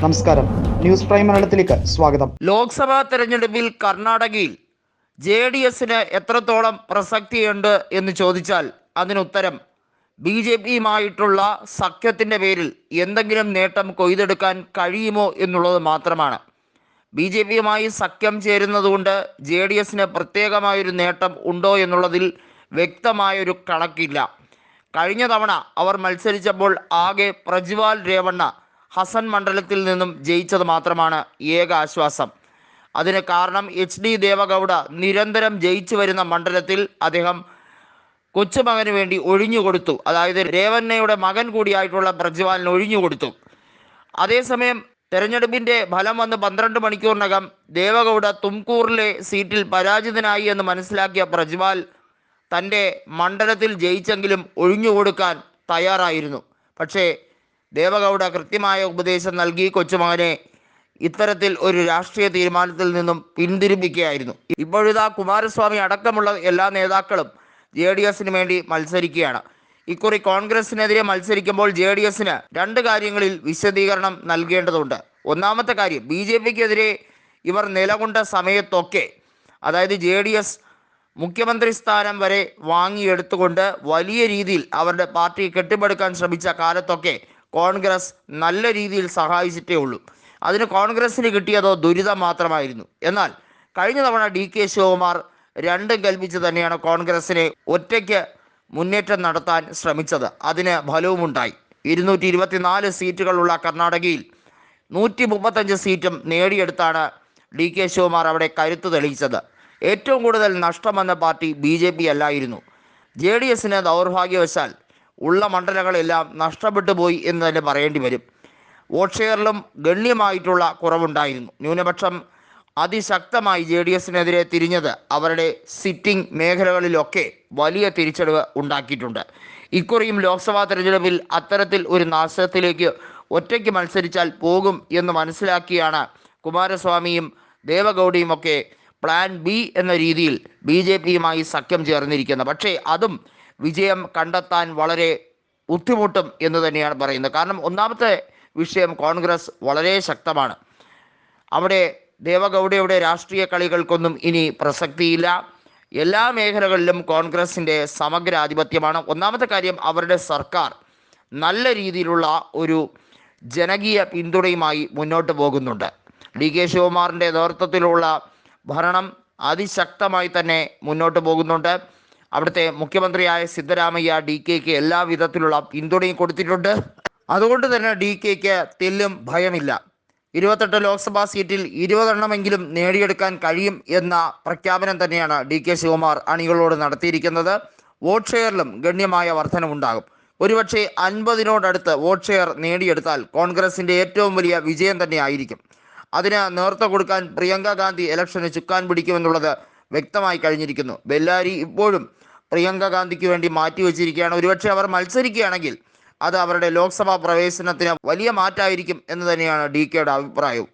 നമസ്കാരം. News prime മലയാളത്തിലേക്ക് സ്വാഗതം. ലോക്സഭാ തെരഞ്ഞെടുപ്പിൽ കർണാടകയിൽ ജെ ഡി എസിന് എത്രത്തോളം പ്രസക്തിയുണ്ട് എന്ന് ചോദിച്ചാൽ അതിനുത്തരം ബി ജെ പിയുമായിട്ടുള്ള സഖ്യത്തിന്റെ പേരിൽ എന്തെങ്കിലും നേട്ടം കൊയ്തെടുക്കാൻ കഴിയുമോ എന്നുള്ളത് മാത്രമാണ്. ബി ജെ പിയുമായി സഖ്യം ചേരുന്നതുകൊണ്ട് ജെ ഡി എസിന് പ്രത്യേകമായൊരു നേട്ടം ഉണ്ടോ എന്നുള്ളതിൽ വ്യക്തമായൊരു കണക്കില്ല. കഴിഞ്ഞ തവണ അവർ മത്സരിച്ചപ്പോൾ ആകെ പ്രജ്വാൽ രേവണ്ണ ഹസൻ മണ്ഡലത്തിൽ നിന്നും ജയിച്ചത് മാത്രമാണ് ഏക ആശ്വാസം. അതിന് കാരണം എച്ച് ഡി ദേവഗൗഡ നിരന്തരം ജയിച്ചു വരുന്ന മണ്ഡലത്തിൽ അദ്ദേഹം കൊച്ചുമകന് വേണ്ടി ഒഴിഞ്ഞുകൊടുത്തു അതായത് രേവന്നയുടെ മകൻ കൂടിയായിട്ടുള്ള പ്രജ്വാലിന് ഒഴിഞ്ഞുകൊടുത്തു അതേസമയം തെരഞ്ഞെടുപ്പിന്റെ ഫലം വന്ന് പന്ത്രണ്ട് മണിക്കൂറിനകം ദേവഗൗഡ തുംകൂറിലെ സീറ്റിൽ പരാജിതനായി എന്ന് മനസ്സിലാക്കിയ പ്രജ്വാൽ തന്റെ മണ്ഡലത്തിൽ ജയിച്ചെങ്കിലും ഒഴിഞ്ഞുകൊടുക്കാൻ തയ്യാറായിരുന്നു. പക്ഷേ ദേവഗൗഡ കൃത്യമായ ഉപദേശം നൽകി കൊച്ചുമകനെ ഇത്തരത്തിൽ ഒരു രാഷ്ട്രീയ തീരുമാനത്തിൽ നിന്നും പിന്തിരിപ്പിക്കുകയായിരുന്നു. ഇപ്പോഴിതാ കുമാരസ്വാമി അടക്കമുള്ള എല്ലാ നേതാക്കളും ജെ ഡി എസിന് വേണ്ടി മത്സരിക്കുകയാണ്. ഇക്കുറി കോൺഗ്രസിനെതിരെ മത്സരിക്കുമ്പോൾ ജെ ഡി എസിന് രണ്ട് കാര്യങ്ങളിൽ വിശദീകരണം നൽകേണ്ടതുണ്ട്. ഒന്നാമത്തെ കാര്യം ബി ജെ പിക്കെതിരെ ഇവർ നിലകൊണ്ട സമയത്തൊക്കെ അതായത് ജെ ഡി എസ് മുഖ്യമന്ത്രി സ്ഥാനം വരെ വാങ്ങിയെടുത്തുകൊണ്ട് വലിയ രീതിയിൽ അവരുടെ പാർട്ടി കെട്ടിപ്പടുക്കാൻ ശ്രമിച്ച കാലത്തൊക്കെ കോൺഗ്രസ് നല്ല രീതിയിൽ സഹായിച്ചിട്ടേ ഉള്ളൂ. അതിന് കോൺഗ്രസ്സിന് കിട്ടിയതോ ദുരിതം മാത്രമായിരുന്നു. എന്നാൽ കഴിഞ്ഞ തവണ ഡി കെ ശിവകുമാർ രണ്ടും കൽപ്പിച്ച് തന്നെയാണ് കോൺഗ്രസ്സിനെ ഒറ്റയ്ക്ക് മുന്നേറ്റം നടത്താൻ ശ്രമിച്ചത്. അതിന് ഫലവുമുണ്ടായി. ഇരുന്നൂറ്റി ഇരുപത്തിനാല് സീറ്റുകളുള്ള കർണാടകയിൽ നൂറ്റി മുപ്പത്തഞ്ച് സീറ്റും നേടിയെടുത്താണ് ഡി കെ ശിവകുമാർ അവിടെ കരുത്ത് തെളിയിച്ചത്. ഏറ്റവും കൂടുതൽ നഷ്ടം വന്ന പാർട്ടി ബി ജെ പി അല്ലായിരുന്നു. ജെ ഡി എസിന് ദൗർഭാഗ്യവശാൽ ഉള്ള മണ്ഡലങ്ങളെല്ലാം നഷ്ടപ്പെട്ടു പോയി എന്ന് തന്നെ പറയേണ്ടി വരും. വോട്ട് ഷെയറിലും ഗണ്യമായിട്ടുള്ള കുറവുണ്ടായിരുന്നു. ന്യൂനപക്ഷം അതിശക്തമായി ജെ ഡി എസിനെതിരെ തിരിഞ്ഞത്. അവരുടെ സിറ്റിംഗ് മേഖലകളിലൊക്കെ വലിയ തിരിച്ചടിവ് ഉണ്ടാക്കിയിട്ടുണ്ട്. ഇക്കുറിയും ലോക്സഭാ തെരഞ്ഞെടുപ്പിൽ അത്തരത്തിൽ ഒരു നാശത്തിലേക്ക് ഒറ്റയ്ക്ക് മത്സരിച്ചാൽ പോകും എന്ന് മനസ്സിലാക്കിയാണ് കുമാരസ്വാമിയും ദേവഗൗഡയും ഒക്കെ പ്ലാൻ ബി എന്ന രീതിയിൽ ബി ജെ പിയുമായി സഖ്യം ചേർന്നിരിക്കുന്നത്. പക്ഷേ അതും വിജയം കണ്ടെത്താൻ വളരെ ബുദ്ധിമുട്ടും എന്ന് തന്നെയാണ് പറയുന്നത്. കാരണം ഒന്നാമത്തെ വിഷയം കോൺഗ്രസ് വളരെ ശക്തമാണ്. അവിടെ ദേവഗൗഡയുടെ രാഷ്ട്രീയ കളികൾക്കൊന്നും ഇനി പ്രസക്തിയില്ല. എല്ലാ മേഖലകളിലും കോൺഗ്രസിന്റെ സമഗ്ര ആധിപത്യമാണ് ഒന്നാമത്തെ കാര്യം അവരുടെ സർക്കാർ നല്ല രീതിയിലുള്ള ഒരു ജനകീയ പിന്തുണയുമായി മുന്നോട്ട് പോകുന്നുണ്ട്. ഡി കെ ശിവകുമാറിന്റെ നേതൃത്വത്തിലുള്ള ഭരണം അതിശക്തമായി തന്നെ മുന്നോട്ട് പോകുന്നുണ്ട്. അവിടുത്തെ മുഖ്യമന്ത്രിയായ സിദ്ധരാമയ്യ ഡി കെക്ക് എല്ലാ വിധത്തിലുള്ള പിന്തുണയും കൊടുത്തിട്ടുണ്ട്. അതുകൊണ്ട് തന്നെ ഡി കെക്ക് തെല്ലും ഭയമില്ല. ഇരുപത്തെട്ട് ലോക്സഭാ സീറ്റിൽ ഇരുപതെണ്ണമെങ്കിലും നേടിയെടുക്കാൻ കഴിയും എന്ന പ്രഖ്യാപനം തന്നെയാണ് ഡി കെ ശിവകുമാർ അണികളോട് നടത്തിയിരിക്കുന്നത്. വോട്ട് ഷെയറിലും ഗണ്യമായ വർധനമുണ്ടാകും ഒരുപക്ഷെ അൻപതിനോടടുത്ത് വോട്ട് ഷെയർ നേടിയെടുത്താൽ കോൺഗ്രസിന്റെ ഏറ്റവും വലിയ വിജയം തന്നെ ആയിരിക്കും അതിന് നേതൃത്വം കൊടുക്കാൻ പ്രിയങ്ക ഗാന്ധി ഇലക്ഷന് ചുക്കാൻ പിടിക്കുമെന്നുള്ളത് വ്യക്തമായി കഴിഞ്ഞിരിക്കുന്നു. ബെല്ലാരി ഇപ്പോഴും പ്രിയങ്ക ഗാന്ധിക്ക് വേണ്ടി മാറ്റിവെച്ചിരിക്കുകയാണ്. ഒരുപക്ഷെ അവർ മത്സരിക്കുകയാണെങ്കിൽ അത് അവരുടെ ലോക്സഭാ പ്രവേശനത്തിന് വലിയ മാറ്റായിരിക്കും എന്ന് തന്നെയാണ് ഡി കെയുടെ അഭിപ്രായവും.